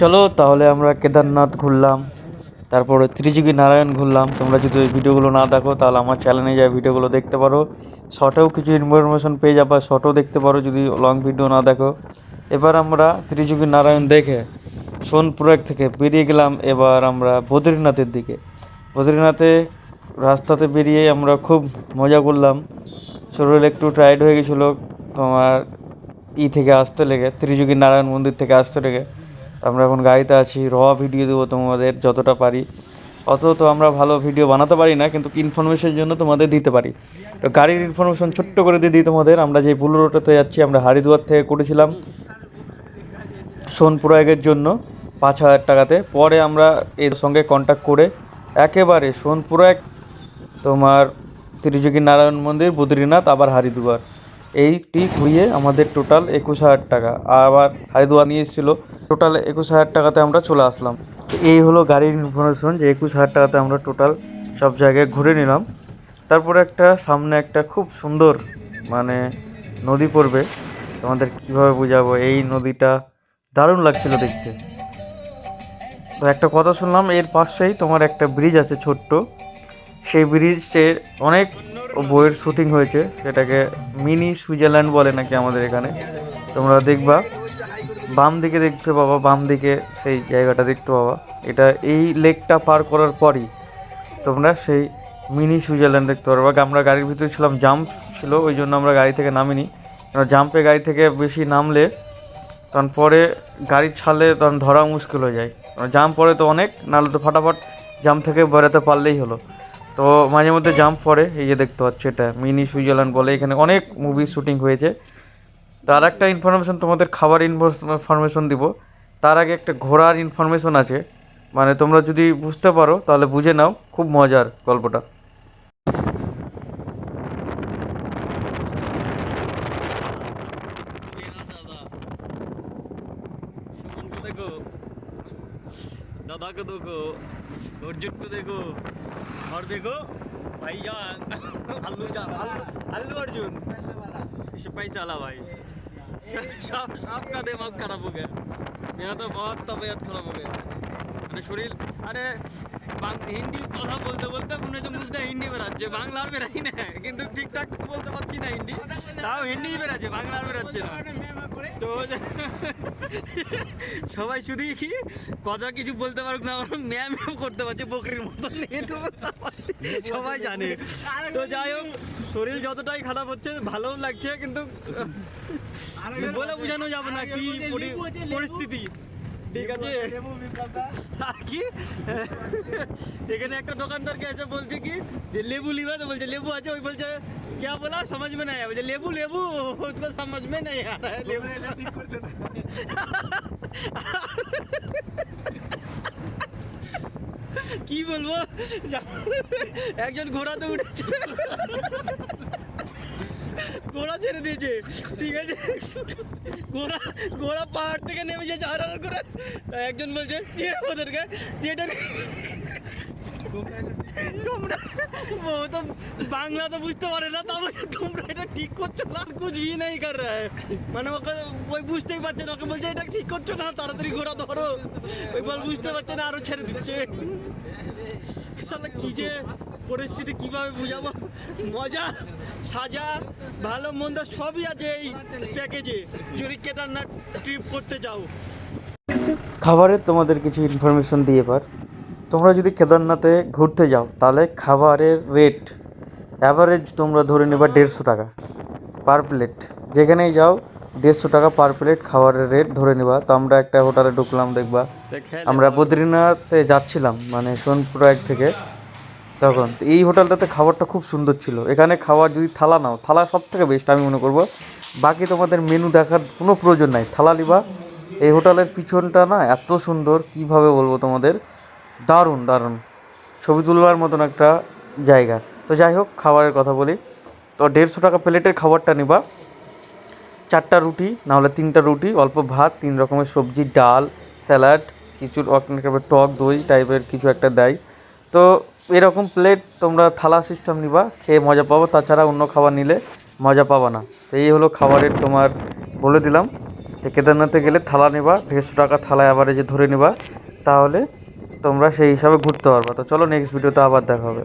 চলো, তাহলে আমরা কেদারনাথ ঘুরলাম, তারপরে ত্রিযুগী নারায়ণ ঘুরলাম। তোমরা যদি ওই ভিডিওগুলো না দেখো, তাহলে আমার চ্যানেলে যা ভিডিওগুলো দেখতে পারো শর্টেও কিছু ইনফরমেশন পেয়ে যাবা শর্টও দেখতে পারো যদি লং ভিডিও না দেখো। এবার আমরা ত্রিযুগী নারায়ণ দেখে সোনপুরক থেকে বেরিয়ে গেলাম, এবার আমরা বদ্রীনাথের দিকে। বদ্রীনাথে রাস্তাতে বেরিয়ে আমরা খুব মজা করলাম। শরীর একটু টায়ার্ড হয়ে গেছিল, তোমার ই থেকে আসতে লেগে, ত্রিযুগী নারায়ণ মন্দির থেকে আসতে লেগে। আমরা এখন গাড়িতে আছি র ভিডিও দেবো তোমাদের যতটা পারি। অত তো আমরা ভালো ভিডিও বানাতে পারি না, কিন্তু ইনফরমেশনের জন্য তোমাদের দিতে পারি। তো গাড়ির ইনফরমেশন ছোট্ট করে দিয়ে দিই তোমাদের। আমরা যে বুলোরোটাতে যাচ্ছি, আমরা হারিদুয়ার থেকে করেছিলাম সোনপুর সোনপুরাগের জন্য পাঁচ হাজার টাকাতে। পরে আমরা এর সঙ্গে কন্ট্যাক্ট করে একেবারে সোনপুরাগ তোমার ত্রিযোগী নারায়ণ মন্দির, বদ্রীনাথ, আবার হারিদুয়ার এইটি ঘুরিয়ে আমাদের টোটাল একুশ হাজার টাকা। আবার হারিদুয়ার নিয়ে এসেছিল টোটাল একুশ হাজার টাকাতে আমরা চলে আসলাম। এই হলো গাড়ির ইনফরমেশন যে একুশ হাজার টাকাতে আমরা টোটাল সব জায়গায় ঘুরে নিলাম। তারপরে একটা সামনে একটা খুব সুন্দর মানে নদী পড়বে। তোমাদের কীভাবে বোঝাবো? এই নদীটা দারুণ লাগছিল দেখতে। তো একটা কথা শুনলাম, এর পাশেই তোমার একটা ব্রিজ আছে ছোট্ট। সেই ব্রিজে অনেক বইয়ের শুটিং হয়েছে। সেটাকে মিনি সুইজারল্যান্ড বলে নাকি আমাদের এখানে। তোমরা দেখবা। বাম দিকে দেখতে পাবা, বাম দিকে সেই জায়গাটা দেখতে পাবা। এটা এই লেকটা পার করার পরই তোমরা সেই মিনি সুইজারল্যান্ড দেখতে পারবা। আমরা গাড়ির ভিতরে ছিলাম, জাম্প ছিল, ওই জন্য আমরা গাড়ি থেকে নামিনি। কারণ জাম্পে গাড়ি থেকে বেশি নামলে তখন পরে গাড়ি ছাড়লে তখন ধরা মুশকিল হয়ে যায়। কারণ জাম্প পড়ে তো অনেক, নাহলে তো ফাটাফাট জাম্প থেকে বেরোতে পারলেই হলো। তো মাঝে মধ্যে জাম্প পড়ে এই যে দেখতে পাচ্ছ এটা, মিনি সুইজারল্যান্ড বলে এখানে অনেক মুভি শুটিং হয়েছে। তার একটা ইনফরমেশন তোমাদের খাবার ইনফরমেশন দিব তার আগে একটা ঘোরার ইনফরমেশন আছে মানে তোমরা যদি বুঝতে পারো তাহলে বুঝে নাও খুব মজার গল্পটা सुमन को देखो दादा को देखो अर्जुन को देखो और देखो भाईजान अल्लू जान अल्लू अल्लू अर्जुन पैसा वाला भाई सब आपका दिमाग खराब हो गया मेरा तो बहुत तबीयत खराब हो गया মানে শরীর আরে বাং- হিন্দি কথা বলতে বলতে মনে হচ্ছে মুখ দিয়ে হিন্দি বেরাচ্ছে বাংলা আর বেরাই না কিন্তু ঠিকঠাক বলতে পারছি না হিন্দি তাও হিন্দি বেরাচ্ছে বাংলা আর বেরাচ্ছে না তো সবাই শুধু কি কথা কিছু বলতে পারুক না ম্যাম ম্যাম করতে পারছে বকরির মতো সবাই জানে। তো যাই হোক শরীর যতটাই খারাপ হচ্ছে ভালোও লাগছে কিন্তু বলে বোঝানো যাবে না কি পরিস্থিতি। ঠিক আছে আর কি এখানে একটা দোকানদারকে এসে বলছে কি যে লেবু লিবে তো বলছে লেবু আছে ওই বলছে क्या बोला समझ में नहीं आया बोले लेबू लेबू उसको समझ में नहीं आ रहा है लेबू কি বলবো একজন ঘোড়াতে উঠেছে ছেড়ে দিয়েছে। ঠিক আছে? ঘোড়া ঘোড়া পাহাড় থেকে নেমে যাচ্ছে আর আর করে। একজন বলছে যে ওদেরকে? যে এটা ও তো বাংলা তো বুঝতে পারে না তবে তোমরা এটা ঠিক করছ না ভি নাই কর মানে ওকে, ওই বুঝতেই পারছে না, ওকে বলছে, এটা ঠিক করছ না, তাড়াতাড়ি ঘোড়া ধরো। ওই বল বুঝতে পারছে না, আরও ছেড়ে দিচ্ছে। শালা কি যে পরিস্থিতি, কীভাবে বুঝাবো? মজা, সাজা, ভালো, মন্দ সবই আছে এই প্যাকেজে যদি কেদারনাথ ট্রিপ করতে যাও খাবারের তোমাদের কিছু ইনফরমেশন দিয়ে এবার। তোমরা যদি কেদারনাথে ঘুরতে যাও, তাহলে খাবারের রেট অ্যাভারেজ তোমরা ধরে নেবা দেড়শো টাকা পার প্লেট যেখানেই যাও দেড়শো টাকা পার প্লেট খাবারের রেট ধরে নেবা। তো আমরা একটা হোটেলে ঢুকলাম, দেখবা। আমরা বদ্রীনাথে যাচ্ছিলাম মানে সোনপুর এক থেকে। তখন এই হোটেলটাতে খাবারটা খুব সুন্দর ছিল। এখানে খাবার যদি থালা নাও, থালা সব থেকে বেস্ট আমি মনে করব। বাকি তোমাদের মেনু দেখার কোনো প্রয়োজন নাই, থালা নিবা। এই হোটেলের পিছনটা না এত সুন্দর, কীভাবে বলব তোমাদের? দারুণ দারুণ। ছবি তুলবার মতন একটা জায়গা। তো যাই হোক, খাবারের কথা বলি। তো দেড়শো টাকা প্লেটের খাবারটা নিবা। চারটা রুটি, নাহলে তিনটা রুটি, অল্প ভাত, তিন রকমের সবজি, ডাল, স্যালাড কিছু টক দই টাইপের কিছু একটা দেয়। তো এরকম প্লেট তোমরা থালা সিস্টেম নিবা, খেয়ে মজা পাবো। তাছাড়া অন্য খাবার নিলে মজা পাবা না। তো এই হলো খাবারের তোমার বলে দিলাম যে কেদারনাথে গেলে থালা নেবা, দেড়শো টাকা এই যে ধরে নেবা, তাহলে তোমরা সেই হিসাবে ঘুরতে পারবা। তো চলো নেক্সট ভিডিওতে আবার দেখা হবে।